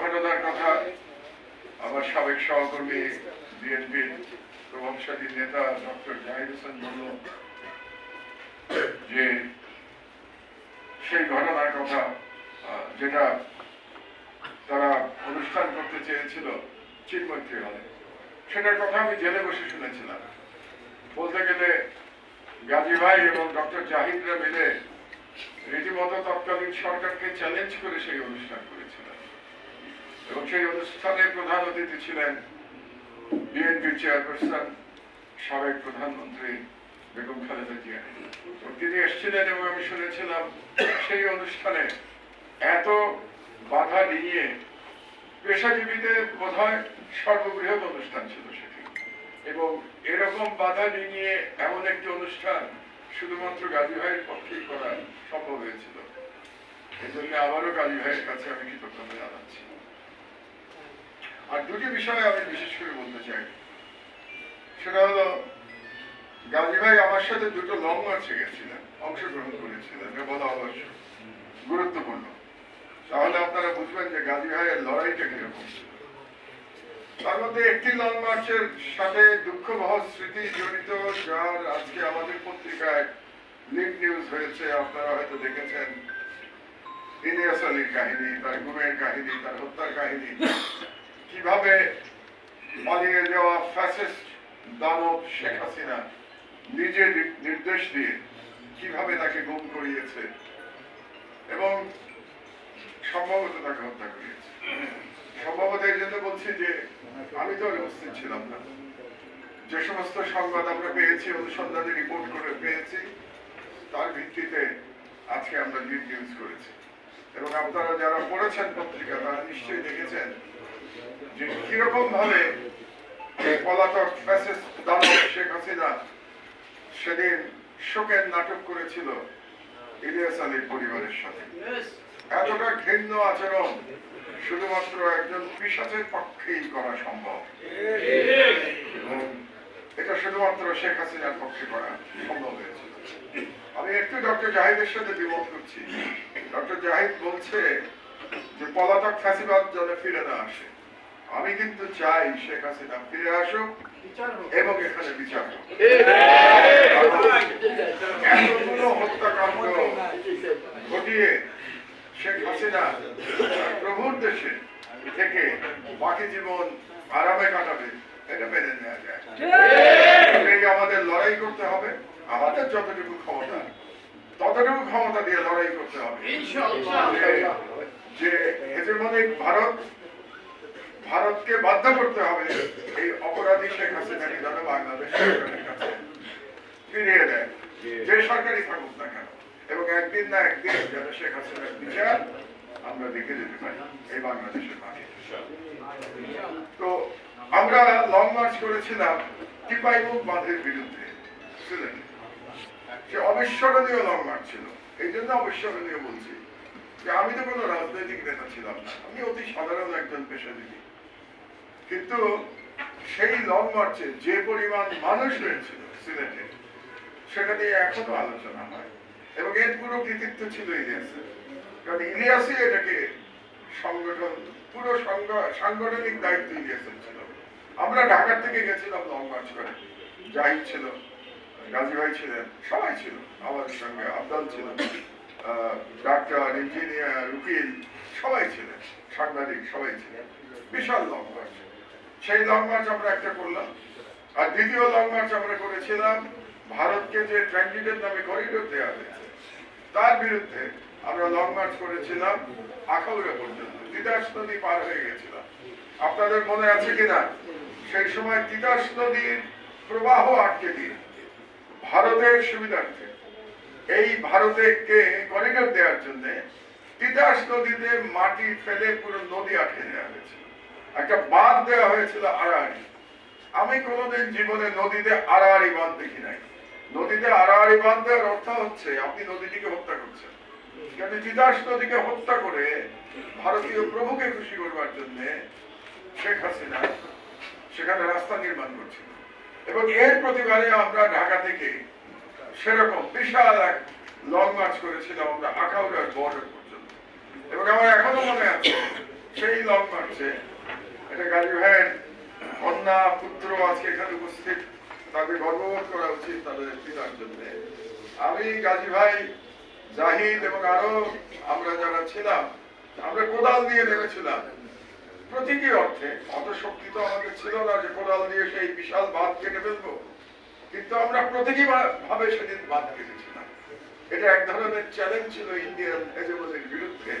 ঘটনার কথা আমার সাবেক সহকর্মী বিএনপির প্রভাবশালী নেতা ডক্টর জাহির হোসেন বলল যে সেই ঘটনার কথা যেটা তারা অনুষ্ঠান করতে চেয়েছিল চিন্মৈত্রী হলে সেটার কথা আমি জেলে বসে শুনেছিলাম। বলতে গেলে গাজী ভাই এবং ডক্টর জাহিদরা মিলে রীতিমতো তৎকালীন সরকারকে চ্যালেঞ্জ করে সেই অনুষ্ঠান করেছিলেন এবং সেই অনুষ্ঠানে প্রধান অতিথি ছিলেন বিএনপি চেয়ারপারসন, সাবেক প্রধানমন্ত্রী বেগম খালেদা জিয়া। তিনি এসেছিলেন এবং আমি শুনেছিলাম সেই অনুষ্ঠানে এত বাধা নিয়ে পেশাজীবীদের বোধহয় সর্ববৃহৎ অনুষ্ঠান ছিল সেটি। এবং এরকম বাধা নিয়ে এমন একটি অনুষ্ঠান শুধুমাত্র গাজী ভাইয়ের পক্ষেই করা সম্ভব হয়েছিল। এই জন্য আবারও গাজী ভাইয়ের কাছে আমি কৃতজ্ঞতা জানাচ্ছি। আর দুটি বিষয় আমি বিশেষ করে বলতে চাই। সেটা হলো, গাজী ভাই আমার সাথে দুটো লং মার্চে গেছিলেন, অংশগ্রহণ করেছিলেন বলা অবশ্য গুরুত্বপূর্ণ। তাহলে আপনারা বুঝবেন যে গাজী ভাইয়ের লড়াইটা কীরকম। তার মধ্যে একটি লং মার্চের সাথে দুঃখবহ স্মৃতি জড়িত, যার আজকে আমাদের পত্রিকায় লিড নিউজ হয়েছে, আপনারা হয়তো দেখেছেন। ইলিয়াস আলীর কাহিনী, তার গুমের কাহিনী, তার হত্যার কাহিনী। কীভাবে পালিয়ে যাওয়া ফ্যাসিস্ট দানব শেখ হাসিনা নিজে নির্দেশ দিয়ে কীভাবে তাকে গুম করিয়েছে এবং সম্ভবত তাকে হত্যা করিয়েছে। সম্ভবত এই জন্য বলছি যে আমি তো উপস্থিত ছিলাম না। যে সমস্ত সংবাদ আমরা পেয়েছি, অনুসন্ধানে রিপোর্ট করে পেয়েছি, তার ভিত্তিতে আজকে আমরা নিউজ করেছি। এবং আপনারা যারা পড়েছেন পত্রিকা, তারা নিশ্চয়ই দেখেছেন সেদিন শোকের নাটক করেছিল ইলিয়াস আলীর পরিবারের সাথে। এতটা ঘৃণ্য আচরণ শুধুমাত্র একজন পিসাচের পক্ষেই করা সম্ভব। এটা শুধুমাত্র শেখ হাসিনার পক্ষে করা সম্ভব হয়েছিল আমি একটু ডক্টর জাহিদের সাথে দ্বিমত করছি। ডক্টর জাহিদ বলছে যে পলাতক ফ্যাসিবাদ যেন ফিরে না আসে। আমি কিন্তু চাই শেখ হাসিনা ফিরে আসুক এবং এখানে বিচার এতগুলো হত্যাকাণ্ড ঘটিয়ে শেখ হাসিনা প্রভুর দেশে থেকে বাকি জীবন আরামে কাটাবে এটা মেনে নেওয়া যায়। এই আমাদের লড়াই করতে হবে আমাদের যতটুকু ক্ষমতা ততটুকু ক্ষমতা দিয়ে লড়াই করতে হবে। যে- যে হেজেমনিক ভারত ভারতকে বাধ্য করতে হবে। এই অপরাধী শেখ হাসিনাকে যেন বাংলাদেশ কাছে ফিরিয়ে দেয়। যে সরকারি থাকুক না কেন। এবং একদিন না একদিন যেন শেখ হাসিনার বিচার আমরা দেখে যেতে পারি। এই বাংলাদেশের মাঠে। তো আমরা লং মার্চ করেছিলাম টিপাই টিপাইমুখ বাঁধের বিরুদ্ধে। সে অবিস্মরণীয় লং মার্চ ছিল। এই জন্য অবিস্মরণীয় বলছি যে আমি তো কোনো রাজনৈতিক নেতা ছিলাম না। আমি অতি সাধারণ একজন পেশাজীবী। কিন্তু সেই লং মার্চে যে পরিমাণ মানুষ হয়েছিল সিলেটে, সেটা নিয়ে এখনও আলোচনা হয়। এবং এর পুরো কৃতিত্ব ছিল ইলিয়াসের। কারণ ইলিয়াসই এটাকে সংগঠন, পুরো সাংগঠনিক দায়িত্ব ইলিয়াসের ছিল। আমরা ঢাকার থেকে গেছিলাম লং মার্চ করে। জাহিদ ছিল গাজী ভাই ছিলেন, সবাই ছিল। আমাদের সঙ্গে আবদাল ছিল ডাক্তার, ইঞ্জিনিয়ার, উকিল, সবাই ছিলেন, সাংবাদিক সবাই ছিলেন। বিশাল লং মার্চ সেই লং মার্চ আমরা একটা করলাম। আর দ্বিতীয় লং মার্চ আমরা করেছিলাম, ভারতকে যে ট্রানজিটের নামে করিডোর দেওয়া হয়েছে, তার বিরুদ্ধে আমরা লং মার্চ করেছিলাম আখাউড়া পর্যন্ত, তিতাস নদী পার হয়ে গেছিলাম। আপনাদের মনে আছে কিনা? সেই সময় তিতাস নদীর প্রবাহ আটকে দিয়ে ভারতের সুবিধার্থে এই ভারতকে করিডোর দেওয়ার জন্য তিতাস নদীতে মাটি ফেলে পুরো নদী আটকে দেওয়া হয়েছিল। একটা বাঁধ দেওয়া হয়েছিল আড়াআড়ি। আমি কোনোদিন জীবনে নদীতে আড়াআড়ি বাঁধ দেখি নাই। নদীতে আড়াআড়ি বাঁধ দেওয়ার অর্থ হচ্ছে আপনি নদীটিকে হত্যা করছেন। কিন্তু তিতাস নদীকে হত্যা করে ভারতীয় প্রভুকে খুশি করবার জন্য শেখ হাসিনা সেখানে রাস্তা নির্মাণ করছিল। এবং এর প্রতিবারে আমরা ঢাকা থেকে সেরকম বিশাল এক লং মার্চ করেছিলাম আমরা আখাউড়ার বর্ডার পর্যন্ত। এবং আমার এখনও মনে আছে, সেই লং মার্চে গাজী ভাইয়ের কন্যা পুত্র আজকে এখানে উপস্থিত। তাদের গর্ববোধ করা উচিত তাদের পিতার আমি গাজী ভাই জাহিদ এবং আরও আমরা যারা ছিলাম, আমরা কোদাল দিয়ে নেমেছিলাম। প্রতীকী অর্থে, অত শক্তি তো আমাদের ছিল না যে কোদাল দিয়ে সেই বিশাল বাঁধ কেটে ফেলব। কিন্তু আমরা প্রতীকী ভাবে সেদিন বাঁধ কেটেছিলাম। এটা এক ধরনের চ্যালেঞ্জ ছিল ইন্ডিয়ান বিরুদ্ধে।